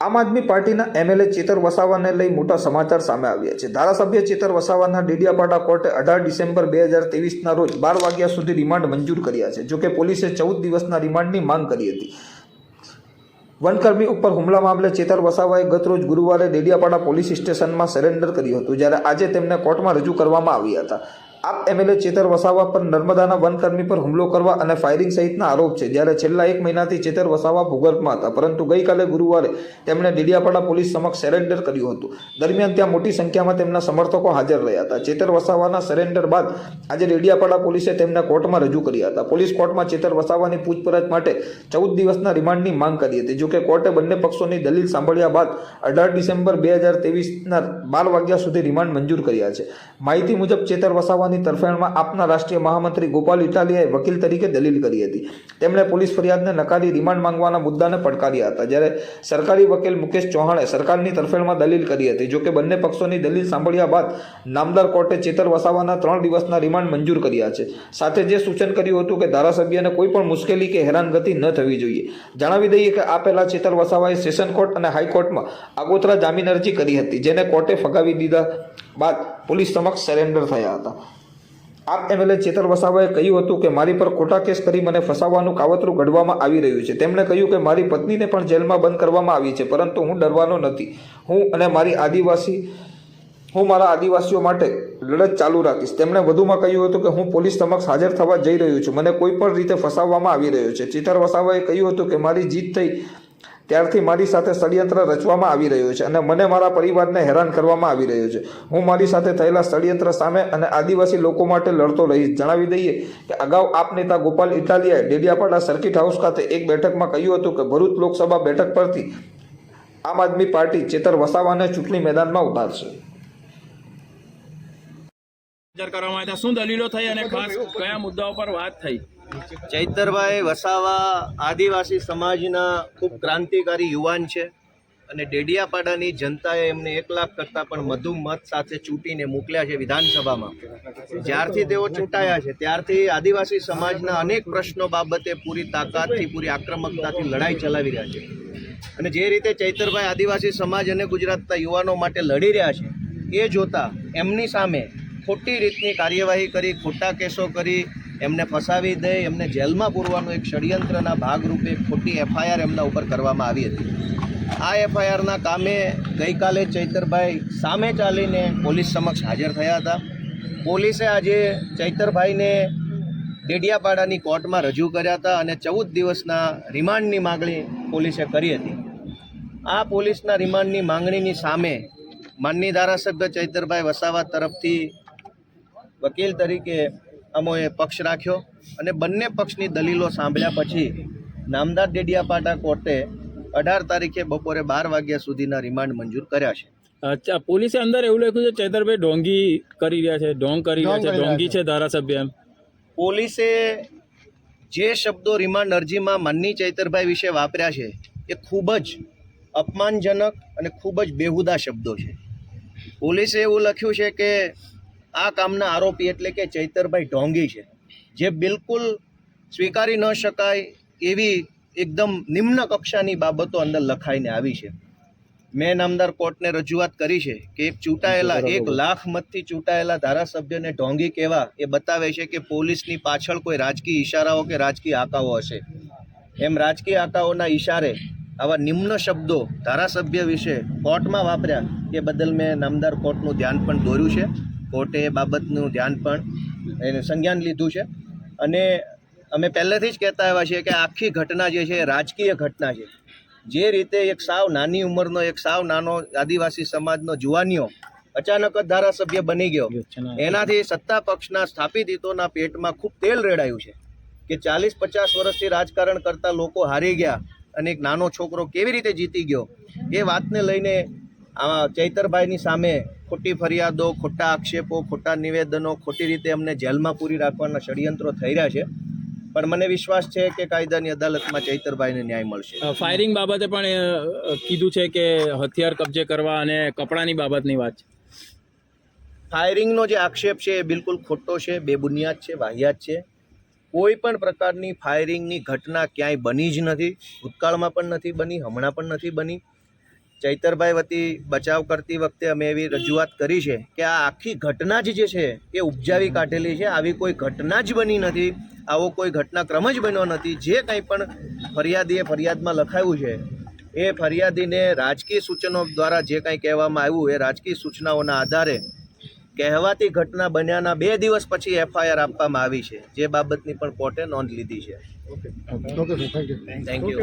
આમ આદમી પાર્ટીના એમએલએ ચેતર વસાવાને લઈ મોટા સમાચાર સામે આવ્યા છે. ધારાસભ્ય ચેતર વસાવાના ડેડિયાપાડા કોર્ટે અઢાર ડિસેમ્બર બે હજાર તેવીસના રોજ બાર વાગ્યા સુધી રિમાન્ડ મંજૂર કર્યા છે. જોકે પોલીસે ચૌદ દિવસના રિમાન્ડની માંગ કરી હતી. વનકર્મી ઉપર હુમલા મામલે ચેતર વસાવાએ ગતરોજ ગુરુવારે ડેડિયાપાડા પોલીસ સ્ટેશનમાં સરેન્ડર કર્યું હતું, જ્યારે આજે તેમને કોર્ટમાં રજૂ કરવામાં આવ્યા હતા. આપ એમએલએ ચેતર વસાવા પર નર્મદાના વનકર્મી પર હુમલો કરવા અને ફાયરિંગ સહિતના આરોપ છે. જ્યારે છેલ્લા એક મહિનાથી ચેતર વસાવા ભૂગર્ભમાં હતા, પરંતુ ગઈકાલે ગુરુવારે તેમણે ડેડિયાપાડા પોલીસ સમક્ષ સરેન્ડર કર્યું હતું. દરમિયાન ત્યાં મોટી સંખ્યામાં તેમના સમર્થકો હાજર રહ્યા હતા. ચેતર વસાવાના સરેન્ડર બાદ આજે ડેડિયાપાડા પોલીસે તેમને કોર્ટમાં રજૂ કર્યા હતા. પોલીસ કોર્ટમાં ચેતર વસાવાની પૂછપરછ માટે ચૌદ દિવસના રિમાન્ડની માંગ કરી હતી. જોકે કોર્ટે બંને પક્ષોની દલીલ સાંભળ્યા બાદ અઢાર ડિસેમ્બર બે હજાર તેવીસના બાર વાગ્યા સુધી રિમાન્ડ મંજૂર કર્યા છે. માહિતી મુજબ ચેતર વસાવાની તરફેણમાં આપના રાષ્ટ્રીય મહામંત્રી ગોપાલ ઇટાલિયાએ વકીલ તરીકે દલીલ કરી હતી. તેમણે પોલીસ ફરિયાદને નકારી રિમાન્ડ માંગવાના મુદ્દાને પડકાર્યા હતા. જ્યારે સરકારી વકીલ મુકેશ ચૌહાણે સરકારની તરફેણમાં દલીલ કરી હતી. જોકે બંને પક્ષોની દલીલ સાંભળ્યા બાદ નામદાર કોર્ટે ચેતર વસાવાના ત્રણ દિવસના રિમાન્ડ મંજૂર કર્યા છે. સાથે જે સૂચન કર્યું હતું કે ધારાસભ્યને કોઈ પણ મુશ્કેલી કે હેરાનગતિ ન થવી જોઈએ. જણાવી દઈએ કે આ પહેલા ચેતર વસાવાએ સેશન કોર્ટ અને હાઈકોર્ટમાં આગોતરા જામીન અરજી કરી હતી, જેને કોર્ટે ફગાવી દીધા બાદ પોલીસ સમક્ષ સરેન્ડર થયા હતા. આપ એમએલએ ચેતર વસાવાએ કહ્યું હતું કે, મારી પર ખોટા કેસ કરી મને ફસાવવાનું કાવતરું ઘડવામાં આવી રહ્યું છે. તેમણે કહ્યું કે, મારી પત્નીને પણ જેલમાં બંધ કરવામાં આવી છે, પરંતુ હું ડરવાનો નથી. હું અને મારી આદિવાસી, હું મારા આદિવાસીઓ માટે લડત ચાલુ રાખીશ. તેમણે વધુમાં કહ્યું હતું કે, હું પોલીસ સમક્ષ હાજર થવા જઈ રહ્યો છું. મને કોઈ પણ રીતે ફસાવવામાં આવી રહ્યો છે. ચેતર વસાવાએ કહ્યું હતું કે, મારી જીત થઈ ત્યારથી મારી સાથે ષડયંત્ર રચવામાં આવી રહ્યું છે અને મને મારા પરિવારને હેરાન કરવામાં આવી રહ્યો છે. હું મારી સાથે થયેલા ષડયંત્ર સામે અને આદિવાસી લોકો માટે લડતો રહીશ. જણાવી દઈએ કે અગાઉ આપ નેતા ગોપાલ ઇટાલિયાએ ડેડિયાપાડા સર્કિટ હાઉસ ખાતે એક બેઠકમાં કહ્યું હતું કે ભરૂચ લોકસભા બેઠક પરથી આમ આદમી પાર્ટી ચેતર વસાવાને ચૂંટણી મેદાનમાં ઉતારશે કરવામાં આવ્યા શું દલીલો થઈ અને ખાસ કયા મુદ્દાઓ પર વાત થઈ? ચૈતરભાઈ વસાવા આદિવાસી સમાજના ખૂબ ક્રાંતિકારી યુવાન છે અને ડેડિયાપાડાની જનતાએ એમને એક લાખ કરતાં પણ વધુ મત સાથે ચૂંટીને મોકલ્યા છે વિધાનસભામાં. જ્યારથી તેઓ ચૂંટાયા છે, ત્યારથી આદિવાસી સમાજના અનેક પ્રશ્નો બાબતે પૂરી તાકાતથી, પૂરી આક્રમકતાથી લડાઈ ચલાવી રહ્યા છે. અને જે રીતે ચૈતરભાઈ આદિવાસી સમાજ અને ગુજરાતના યુવાનો માટે લડી રહ્યા છે, એ જોતા એમની સામે ખોટી રીતની કાર્યવાહી કરી, ખોટા કેસો કરી એમને ફસાવી દે, એમને જેલમાં પૂરવાનું એક ષડયંત્રના ભાગરૂપે ખોટી એફઆઈઆર એમના ઉપર કરવામાં આવી હતી. આ એફઆઈઆરના કામે ગઈકાલે ચૈતરભાઈ સામે ચાલીને પોલીસ સમક્ષ હાજર થયા હતા. પોલીસે આજે ચૈતરભાઈને ડેડિયાપાડાની કોર્ટમાં રજૂ કર્યા હતા અને ચૌદ દિવસના રિમાન્ડની માગણી પોલીસે કરી હતી. આ પોલીસના રિમાન્ડની માંગણીની સામે માનની ધારાસભ્ય ચૈતરભાઈ વસાવા તરફથી વકીલ તરીકે અમોએ પક્ષ રાખ્યો અને બંને પક્ષની દલીલો સાંભળ્યા પછી નામદાર ડેડિયાપાટા કોર્ટે અઢાર તારીખે બપોરે બાર વાગ્યા સુધીના રિમાન્ડ મંજૂર કર્યા છે. અચ્છા પોલીસે અંદર એવું લખ્યું છે ચેતરભાઈ ઢોંગી કરી રહ્યા છે ઢોંગ કરી રહ્યા છે ઢોંગ ઢોંગી છે ધારાસભ્ય એમ. પોલીસે જે શબ્દો રિમાન્ડ અરજીમાં માનની ચૈતરભાઈ વિશે વાપર્યા છે એ ખૂબ જ અપમાનજનક અને ખૂબ જ બેહુદા શબ્દો છે. પોલીસે એવું લખ્યું છે કે આ કામના આરોપી એટલે કે ચૈતરભાઈ ઢોંગી છે જે બિલકુલ સ્વીકારી ન શકાય એવી એકદમ નિમ્ન કક્ષાની બાબતો અંદર લખાઈને આવી છે. મેં નામદાર કોર્ટને રજૂઆત કરી છે કે એક ચૂંટાયેલા એક લાખ મતથી ચૂંટાયેલા ધારાસભ્યને ઢોંગી કહેવા એ બતાવે છે કે પોલીસની પાછળ કોઈ રાજકીય ઇશારાઓ કે રાજકીય આકાઓ હશે. એમ રાજકીય આકાઓના ઇશારે આવા નિમ્ન શબ્દો ધારાસભ્ય વિશે કોર્ટમાં વાપર્યા એ બદલ મેં નામદાર કોર્ટનું ધ્યાન પણ દોર્યું છે. કોર્ટે એ બાબતનું ધ્યાન પણ એને સંજ્ઞાન લીધું છે. અને અમે પહેલેથી જ કહેતા આવ્યા છીએ કે આખી ઘટના જે છે એ રાજકીય ઘટના છે. જે રીતે એક સાવ નાની ઉંમરનો, એક સાવ નાનો આદિવાસી સમાજનો જુવાનીઓ અચાનક જ ધારાસભ્ય બની ગયો. એનાથી સત્તા પક્ષના સ્થાપિત હિતોના પેટમાં ખૂબ તેલ રેડાયું છે કે ચાલીસ પચાસ વર્ષથી રાજકારણ કરતા લોકો હારી ગયા અને એક નાનો છોકરો કેવી રીતે જીતી ગયો? એ વાતને લઈને આ ચૈતરભાઈની સામે ખોટી ફરિયાદો ખોટા આક્ષેપો ખોટા નિવેદનો ખોટી રીતે અમને જેલમાં પૂરી રાખવાના ષડયંત્રો થઈ રહ્યા છે. પણ મને વિશ્વાસ છે કે કાયદાની અદાલતમાં ચૈતરભાઈને ન્યાય મળશે. ફાયરિંગ બાબતે પણ કીધું છે કે હથિયાર કબજે કરવા અને કપડાની બાબતની વાત છે. ફાયરિંગનો જે આક્ષેપ છે એ બિલકુલ ખોટો છે બેબુનિયાદ છે વાહિયાત છે. કોઈ પણ પ્રકારની ફાયરિંગની ઘટના ક્યાંય બની જ નથી. ભૂતકાળમાં પણ નથી બની હમણાં પણ નથી બની. ચૈતરભાઈ વતી બચાવ કરતી વખતે અમે એવી રજૂઆત કરી છે કે આ આખી ઘટના જ જે છે એ ઉપજાવી કાઢેલી છે. આવી કોઈ ઘટના જ બની નથી. આવો કોઈ ઘટનાક્રમ જ બન્યો નથી. જે કંઈ પણ ફરિયાદીએ ફરિયાદમાં લખાયું છે એ ફરિયાદીને રાજકીય સૂચનો દ્વારા જે કંઈ કહેવામાં આવ્યું એ રાજકીય સૂચનાઓના આધારે કહેવાતી ઘટના બન્યાના બે દિવસ પછી એફઆઈઆર આપવામાં આવી છે. જે બાબતની પણ કોર્ટે નોંધ લીધી છે. Thank you